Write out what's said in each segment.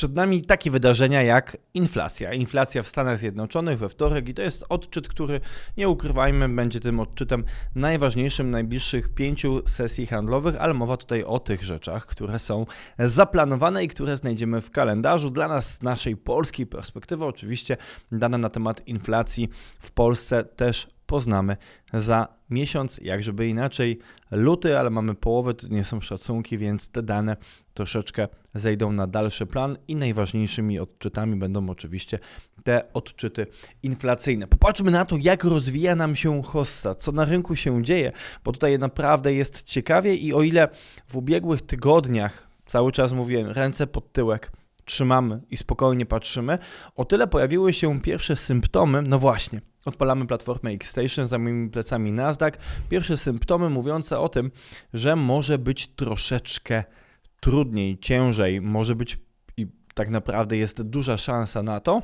Przed nami takie wydarzenia jak inflacja. Inflacja w Stanach Zjednoczonych we wtorek i to jest odczyt, który nie ukrywajmy, będzie tym odczytem najważniejszym najbliższych pięciu sesji handlowych, ale mowa tutaj o tych rzeczach, które są zaplanowane i które znajdziemy w kalendarzu. Dla nas, z naszej polskiej perspektywy, oczywiście dane na temat inflacji w Polsce też poznamy za miesiąc, jak żeby inaczej, luty, ale mamy połowę, to nie są szacunki, więc te dane troszeczkę zejdą na dalszy plan i najważniejszymi odczytami będą oczywiście te odczyty inflacyjne. Popatrzmy na to, jak rozwija nam się hossa, co na rynku się dzieje, bo tutaj naprawdę jest ciekawie i o ile w ubiegłych tygodniach cały czas mówiłem ręce pod tyłek, trzymamy i spokojnie patrzymy, o tyle pojawiły się pierwsze symptomy, no właśnie, Odpalamy platformę Xstation za moimi plecami Nasdaq. Pierwsze symptomy mówiące o tym, że może być troszeczkę trudniej, ciężej, może być i tak naprawdę jest duża szansa na to,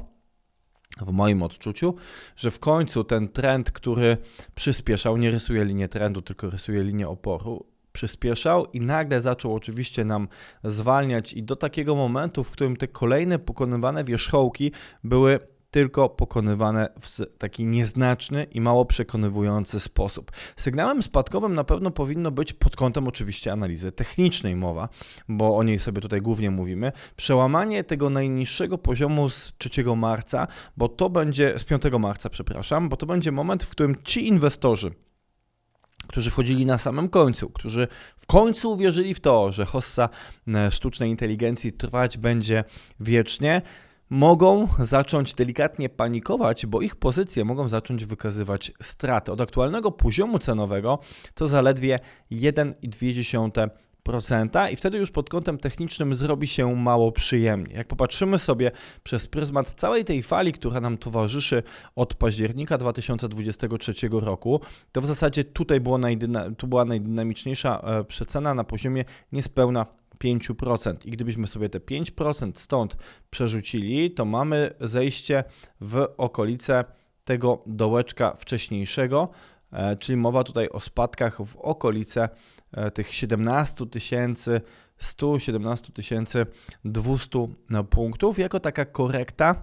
w moim odczuciu, że w końcu ten trend, który przyspieszał, nie rysuje linię trendu, tylko rysuje linię oporu, przyspieszał i nagle zaczął oczywiście nam zwalniać i do takiego momentu, w którym te kolejne pokonywane wierzchołki były tylko pokonywane w taki nieznaczny i mało przekonywujący sposób. Sygnałem spadkowym na pewno powinno być pod kątem oczywiście analizy technicznej mowa, bo o niej sobie tutaj głównie mówimy. Przełamanie tego najniższego poziomu z 3 marca, bo to będzie z 5 marca, przepraszam, bo to będzie moment, w którym ci inwestorzy, którzy wchodzili na samym końcu, którzy w końcu uwierzyli w to, że hossa e, sztucznej inteligencji trwać będzie wiecznie, mogą zacząć delikatnie panikować, bo ich pozycje mogą zacząć wykazywać straty. Od aktualnego poziomu cenowego to zaledwie 1,2% i wtedy już pod kątem technicznym zrobi się mało przyjemnie. Jak popatrzymy sobie przez pryzmat całej tej fali, która nam towarzyszy od października 2023 roku, to w zasadzie tutaj była, najdynamiczniejsza e, przecena na poziomie niespełna 5%. I gdybyśmy sobie te 5% stąd przerzucili, to mamy zejście w okolice tego dołeczka wcześniejszego, e, czyli mowa tutaj o spadkach w okolice e, tych 17 tysięcy 117 200 punktów, jako taka korekta,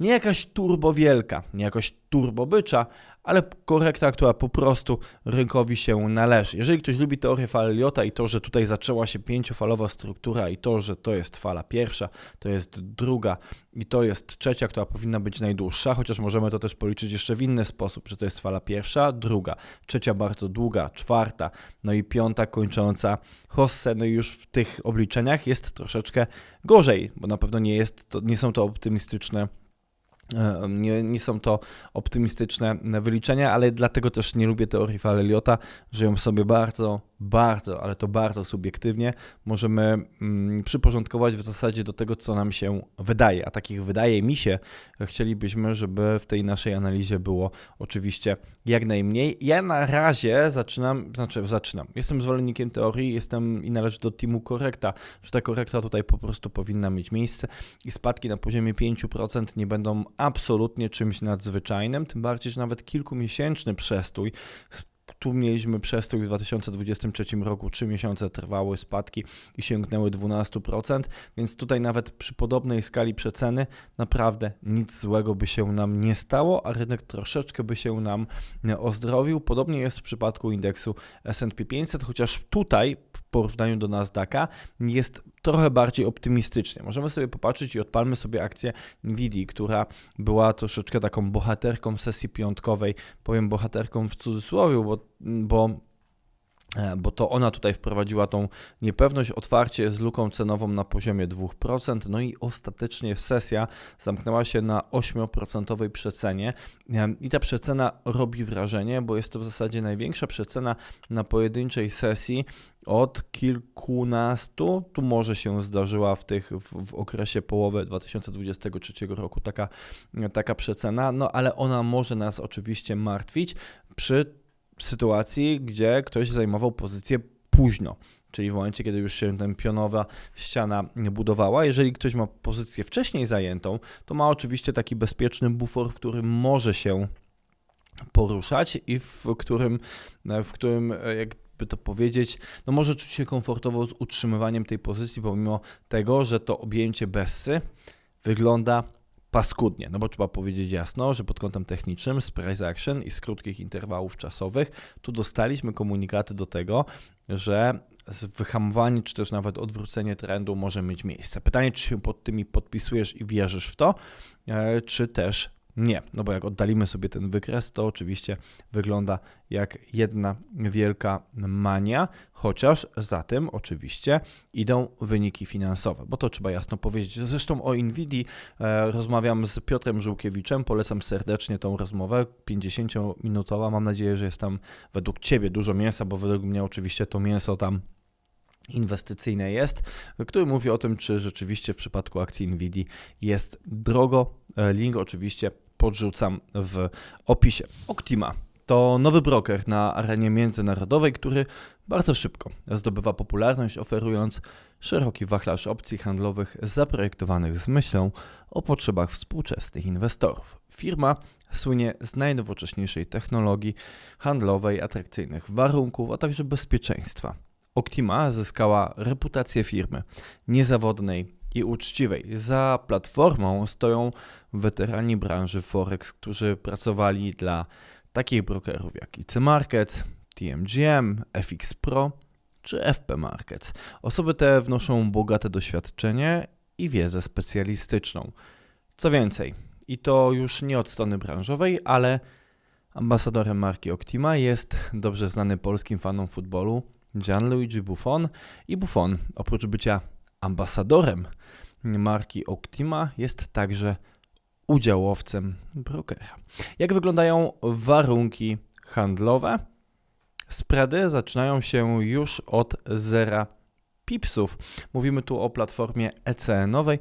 nie jakaś turbo wielka, nie jakaś turbo bycza, ale korekta, która po prostu rynkowi się należy. Jeżeli ktoś lubi teorię fal Eliota i to, że tutaj zaczęła się pięciofalowa struktura i to, że to jest fala pierwsza, to jest druga i to jest trzecia, która powinna być najdłuższa, chociaż możemy to też policzyć jeszcze w inny sposób, że to jest fala pierwsza, druga, trzecia bardzo długa, czwarta, no i piąta kończąca hossę, no i już w tych obliczeniach jest troszeczkę gorzej, bo na pewno nie, jest to, nie są to optymistyczne nie, nie, są to optymistyczne wyliczenia, ale dlatego też nie lubię teorii Faleliota, że ją sobie bardzo bardzo, ale to bardzo subiektywnie możemy mm, przyporządkować w zasadzie do tego, co nam się wydaje. A takich wydaje mi się, chcielibyśmy, żeby w tej naszej analizie było oczywiście jak najmniej. Ja na razie zaczynam, znaczy zaczynam, jestem zwolennikiem teorii, jestem i należy do teamu korekta, że ta korekta tutaj po prostu powinna mieć miejsce i spadki na poziomie 5% nie będą absolutnie czymś nadzwyczajnym, tym bardziej, że nawet kilkumiesięczny przestój tu mieliśmy przestój w 2023 roku, 3 miesiące trwały spadki i sięgnęły 12%, więc tutaj nawet przy podobnej skali przeceny naprawdę nic złego by się nam nie stało, a rynek troszeczkę by się nam ozdrowił. Podobnie jest w przypadku indeksu S&P 500, chociaż tutaj w porównaniu do Nasdaqa jest trochę bardziej optymistycznie. Możemy sobie popatrzeć i odpalmy sobie akcję Nvidia, która była troszeczkę taką bohaterką sesji piątkowej. Powiem bohaterką w cudzysłowie, bo, bo bo to ona tutaj wprowadziła tą niepewność, otwarcie z luką cenową na poziomie 2%, no i ostatecznie sesja zamknęła się na 8% przecenie. E, i ta przecena robi wrażenie, bo jest to w zasadzie największa przecena na pojedynczej sesji od kilkunastu, tu może się zdarzyła w, tych, w, w okresie połowy 2023 roku taka, taka przecena, no ale ona może nas oczywiście martwić przy sytuacji, gdzie ktoś zajmował pozycję późno, czyli w momencie, kiedy już się ten pionowa ściana budowała. Jeżeli ktoś ma pozycję wcześniej zajętą, to ma oczywiście taki bezpieczny bufor, w którym może się poruszać i w którym, w którym jak by to powiedzieć, no może czuć się komfortowo z utrzymywaniem tej pozycji, pomimo tego, że to objęcie Bessy wygląda paskudnie, no bo trzeba powiedzieć jasno, że pod kątem technicznym z price action i z krótkich interwałów czasowych tu dostaliśmy komunikaty do tego, że wyhamowanie czy też nawet odwrócenie trendu może mieć miejsce. Pytanie, czy się pod tymi podpisujesz i wierzysz w to, e, czy też nie, no bo jak oddalimy sobie ten wykres, to oczywiście wygląda jak jedna wielka mania, chociaż za tym oczywiście idą wyniki finansowe, bo to trzeba jasno powiedzieć. Zresztą o Nvidii e, rozmawiam z Piotrem Żółkiewiczem, polecam serdecznie tą rozmowę, 50-minutowa, mam nadzieję, że jest tam według Ciebie dużo mięsa, bo według mnie oczywiście to mięso tam inwestycyjne jest, który mówi o tym, czy rzeczywiście w przypadku akcji Nvidia jest drogo. E, link oczywiście podrzucam w opisie. Optima to nowy broker na arenie międzynarodowej, który bardzo szybko zdobywa popularność, oferując szeroki wachlarz opcji handlowych zaprojektowanych z myślą o potrzebach współczesnych inwestorów. Firma słynie z najnowocześniejszej technologii handlowej, atrakcyjnych warunków, a także bezpieczeństwa. Optima zyskała reputację firmy niezawodnej i uczciwej. Za platformą stoją weterani branży Forex, którzy pracowali dla takich brokerów jak IC Markets, TMGM, FX Pro czy FP Markets. Osoby te wnoszą bogate doświadczenie i wiedzę specjalistyczną. Co więcej, i to już nie od strony branżowej, ale ambasadorem marki Optima jest dobrze znany polskim fanom futbolu Gianluigi Buffon i Buffon oprócz bycia ambasadorem marki Optima jest także udziałowcem brokera. Jak wyglądają warunki handlowe? Spready zaczynają się już od zera pipsów. Mówimy tu o platformie ECN-owej.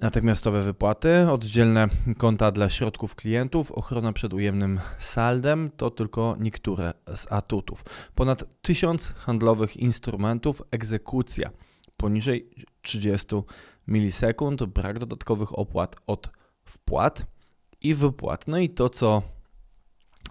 Natychmiastowe wypłaty, oddzielne konta dla środków klientów, ochrona przed ujemnym saldem to tylko niektóre z atutów. Ponad 1000 handlowych instrumentów, egzekucja poniżej 30 milisekund, brak dodatkowych opłat od wpłat i wypłat. No i to, co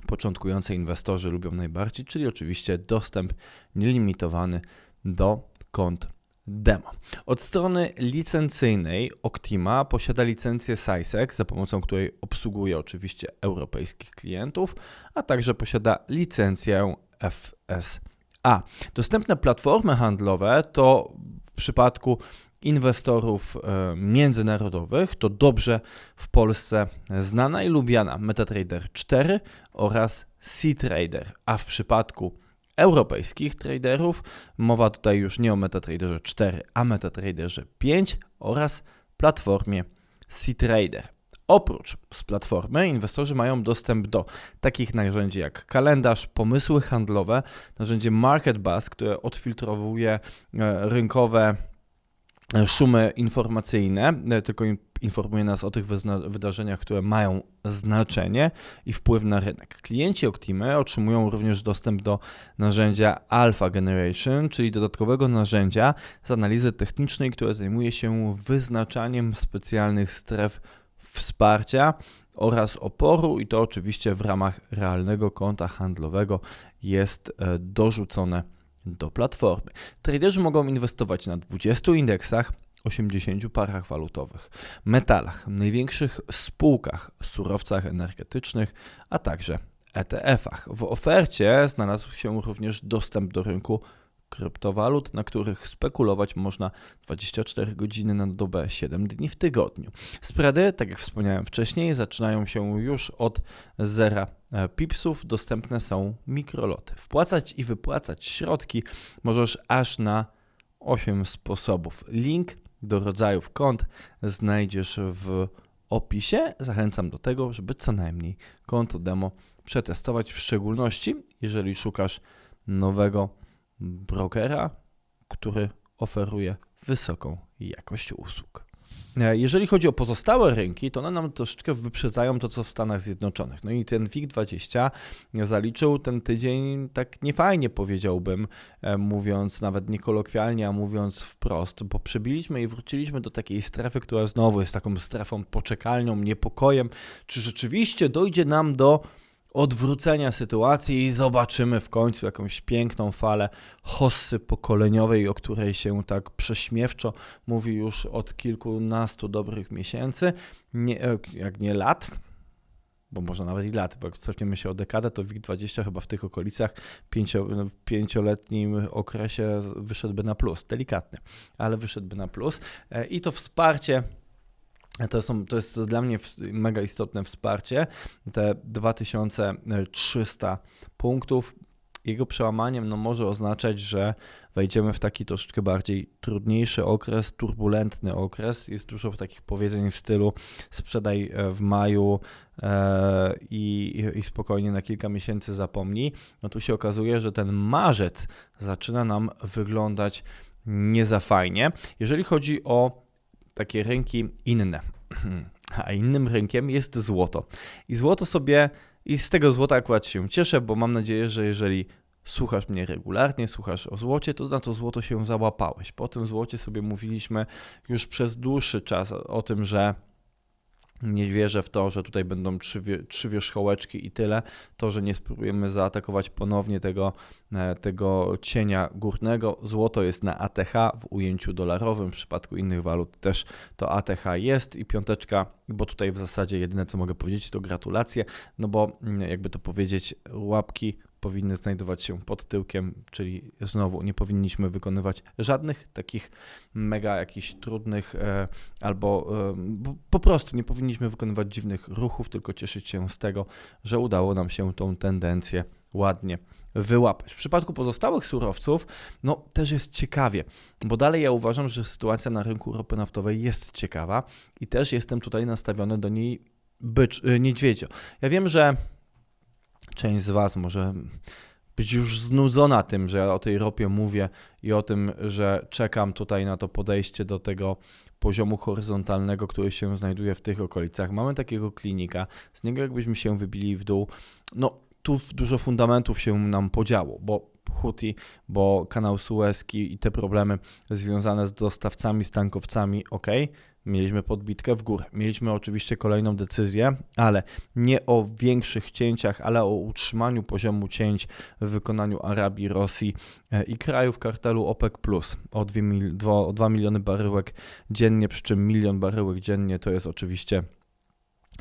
początkujący inwestorzy lubią najbardziej, czyli oczywiście dostęp nielimitowany do kont demo. Od strony licencyjnej Optima posiada licencję SISEC, za pomocą której obsługuje oczywiście europejskich klientów, a także posiada licencję FSA. Dostępne platformy handlowe to w przypadku inwestorów e, międzynarodowych to dobrze w Polsce znana i lubiana MetaTrader 4 oraz C-Trader, a w przypadku europejskich traderów. Mowa tutaj już nie o MetaTraderze 4, a MetaTraderze 5 oraz platformie C-Trader. Oprócz z platformy inwestorzy mają dostęp do takich narzędzi jak kalendarz, pomysły handlowe, narzędzie Market Bus, które odfiltrowuje e, rynkowe szumy informacyjne, e, tylko informuje nas o tych wydarzeniach, które mają znaczenie i wpływ na rynek. Klienci Optimy otrzymują również dostęp do narzędzia Alpha Generation, czyli dodatkowego narzędzia z analizy technicznej, które zajmuje się wyznaczaniem specjalnych stref wsparcia oraz oporu i to oczywiście w ramach realnego konta handlowego jest e, dorzucone do platformy. Traderzy mogą inwestować na 20 indeksach, 80 parach walutowych, metalach, największych spółkach, surowcach energetycznych, a także ETF-ach. W ofercie znalazł się również dostęp do rynku kryptowalut, na których spekulować można 24 godziny na dobę, 7 dni w tygodniu. Spready, tak jak wspomniałem wcześniej, zaczynają się już od zera e, pipsów. Dostępne są mikroloty. Wpłacać i wypłacać środki możesz aż na 8 sposobów. Link do rodzajów kont znajdziesz w opisie. Zachęcam do tego, żeby co najmniej konto demo przetestować, w szczególności jeżeli szukasz nowego brokera, który oferuje wysoką jakość usług. E, jeżeli chodzi o pozostałe rynki, to one nam troszeczkę wyprzedzają to, co w Stanach Zjednoczonych. No i ten WIG20 zaliczył ten tydzień tak niefajnie, powiedziałbym, e, mówiąc nawet niekolokwialnie, a mówiąc wprost, bo przebiliśmy i wróciliśmy do takiej strefy, która znowu jest taką strefą poczekalnią, niepokojem, czy rzeczywiście dojdzie nam do odwrócenia sytuacji i zobaczymy w końcu jakąś piękną falę hossy pokoleniowej, o której się tak prześmiewczo mówi już od kilkunastu dobrych miesięcy, nie, e, jak nie lat, bo może nawet i lat, bo jak cofniemy się o dekadę, to WIG20 chyba w tych okolicach pięcio, w pięcioletnim okresie wyszedłby na plus, delikatny, ale wyszedłby na plus. E, i to wsparcie to, są, to jest dla mnie mega istotne wsparcie. Te 2300 punktów. Jego przełamaniem no, może oznaczać, że wejdziemy w taki troszeczkę bardziej trudniejszy okres, turbulentny okres. Jest dużo takich powiedzeń w stylu sprzedaj e, w maju e, i, i spokojnie na kilka miesięcy zapomnij. No tu się okazuje, że ten marzec zaczyna nam wyglądać nie za fajnie. Jeżeli chodzi o takie rynki inne. A innym rynkiem jest złoto. I złoto sobie, i z tego złota akurat się cieszę, bo mam nadzieję, że jeżeli słuchasz mnie regularnie, słuchasz o złocie, to na to złoto się załapałeś. Po tym złocie sobie mówiliśmy już przez dłuższy czas o, o tym, że nie wierzę w to, że tutaj będą trzy, trzy wierzchołeczki i tyle. To, że nie spróbujemy zaatakować ponownie tego, e, tego cienia górnego. Złoto jest na ATH w ujęciu dolarowym, w przypadku innych walut też to ATH jest i piąteczka, bo tutaj w zasadzie jedyne co mogę powiedzieć to gratulacje, no bo mm, jakby to powiedzieć, łapki powinny znajdować się pod tyłkiem, czyli znowu nie powinniśmy wykonywać żadnych takich mega jakichś trudnych e, albo e, po- prostu nie powinniśmy wykonywać dziwnych ruchów, tylko cieszyć się z tego, że udało nam się tą tendencję ładnie wyłapać. W przypadku pozostałych surowców, no też jest ciekawie, bo dalej ja uważam, że sytuacja na rynku ropy naftowej jest ciekawa i też jestem tutaj nastawiony do niej bycz, y, niedźwiedzio. Ja wiem, że część z Was może być już znudzona tym, że ja o tej ropie mówię i o tym, że czekam tutaj na to podejście do tego poziomu horyzontalnego, który się znajduje w tych okolicach. Mamy takiego klinika, z niego jakbyśmy się wybili w dół, no tu dużo fundamentów się nam podziało, bo Houthi, bo kanał Suezki i te problemy związane z dostawcami, z tankowcami, ok, mieliśmy podbitkę w górę. Mieliśmy oczywiście kolejną decyzję, ale nie o większych cięciach, ale o utrzymaniu poziomu cięć w wykonaniu Arabii, Rosji e, i krajów kartelu OPEC+, o 2, mil, o 2 miliony baryłek dziennie, przy czym milion baryłek dziennie to jest oczywiście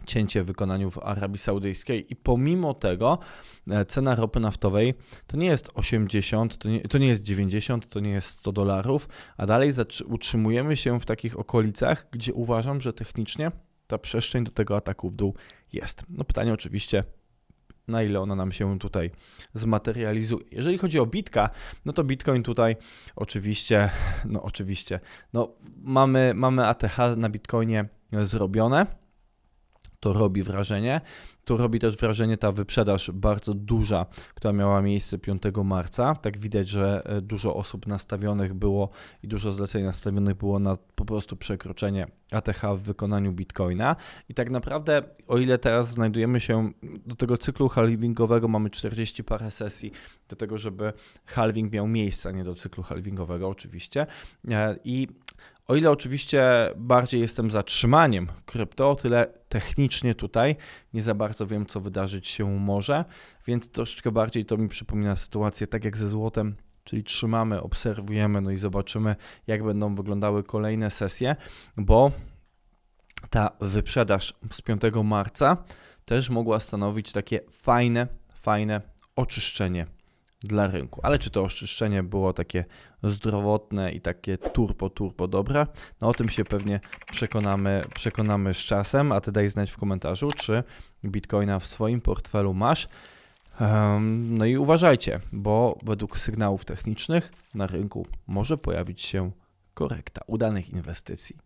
cięcie w wykonaniu w Arabii Saudyjskiej i pomimo tego e, cena ropy naftowej to nie jest 80, to nie, to nie jest 90, to nie jest 100 dolarów, a dalej utrzymujemy się w takich okolicach, gdzie uważam, że technicznie ta przestrzeń do tego ataku w dół jest. No pytanie oczywiście, na ile ona nam się tutaj zmaterializuje. Jeżeli chodzi o Bitka, no to Bitcoin tutaj oczywiście, no oczywiście, no mamy, mamy ATH na Bitcoinie zrobione, to robi wrażenie. To robi też wrażenie ta wyprzedaż bardzo duża, która miała miejsce 5 marca. Tak widać, że e, dużo osób nastawionych było i dużo zleceń nastawionych było na po prostu przekroczenie ATH w wykonaniu Bitcoina. I tak naprawdę, o ile teraz znajdujemy się do tego cyklu halvingowego, mamy 40 parę sesji do tego, żeby halving miał miejsce, a nie do cyklu halvingowego oczywiście. E, I o ile oczywiście bardziej jestem zatrzymaniem krypto, o tyle technicznie tutaj nie za bardzo wiem, co wydarzyć się może, więc troszeczkę bardziej to mi przypomina sytuację tak jak ze złotem, czyli trzymamy, obserwujemy, no i zobaczymy, jak będą wyglądały kolejne sesje, bo ta wyprzedaż z 5 marca też mogła stanowić takie fajne, fajne oczyszczenie dla rynku. Ale czy to oczyszczenie było takie zdrowotne i takie turbo, turbo dobre? No o tym się pewnie przekonamy, przekonamy z czasem, a ty daj znać w komentarzu, czy Bitcoina w swoim portfelu masz. No i uważajcie, bo według sygnałów technicznych na rynku może pojawić się korekta udanych inwestycji.